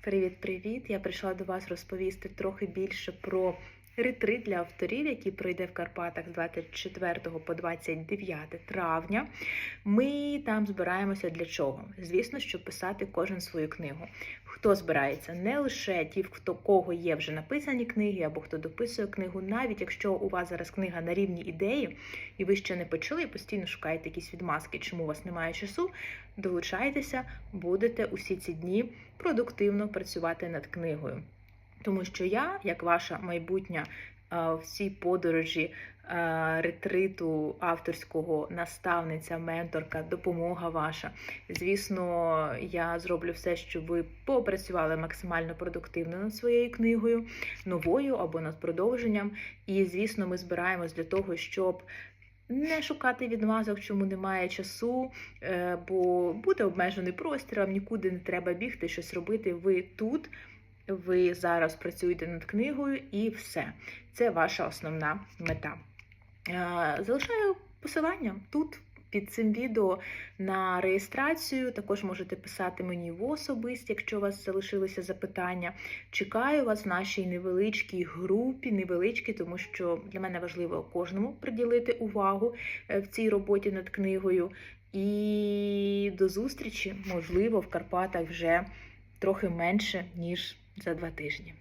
Привіт-привіт! Я прийшла до вас розповісти трохи більше про ретрит для авторів, який пройде в Карпатах з 24 по 29 травня. Ми там збираємося для чого? Звісно, щоб писати кожен свою книгу. Хто збирається? Не лише ті, хто кого є вже написані книги, або хто дописує книгу, навіть якщо у вас зараз книга на рівні ідеї, і ви ще не почали, і постійно шукаєте якісь відмазки, чому у вас немає часу. Долучайтеся, будете усі ці дні продуктивно працювати над книгою. Тому що я, як ваша майбутня е, в цій подорожі е, ретриту авторського наставниця, менторка, допомога ваша. Звісно, я зроблю все, щоб ви попрацювали максимально продуктивно над своєю книгою, новою або над продовженням. І, звісно, ми збираємось для того, щоб не шукати відмазок, чому немає часу, е, бо буде обмежений простір, вам нікуди не треба бігти, щось робити. Ви тут, ви зараз працюєте над книгою, і все. Це ваша основна мета. Е, Залишаю посилання тут. Під цим відео на реєстрацію також можете писати мені в особисті, якщо у вас залишилися запитання. Чекаю вас в нашій невеличкій групі, невеличкій, тому що для мене важливо кожному приділити увагу е, в цій роботі над книгою. І до зустрічі, можливо, в Карпатах вже трохи менше, ніж за два тижні.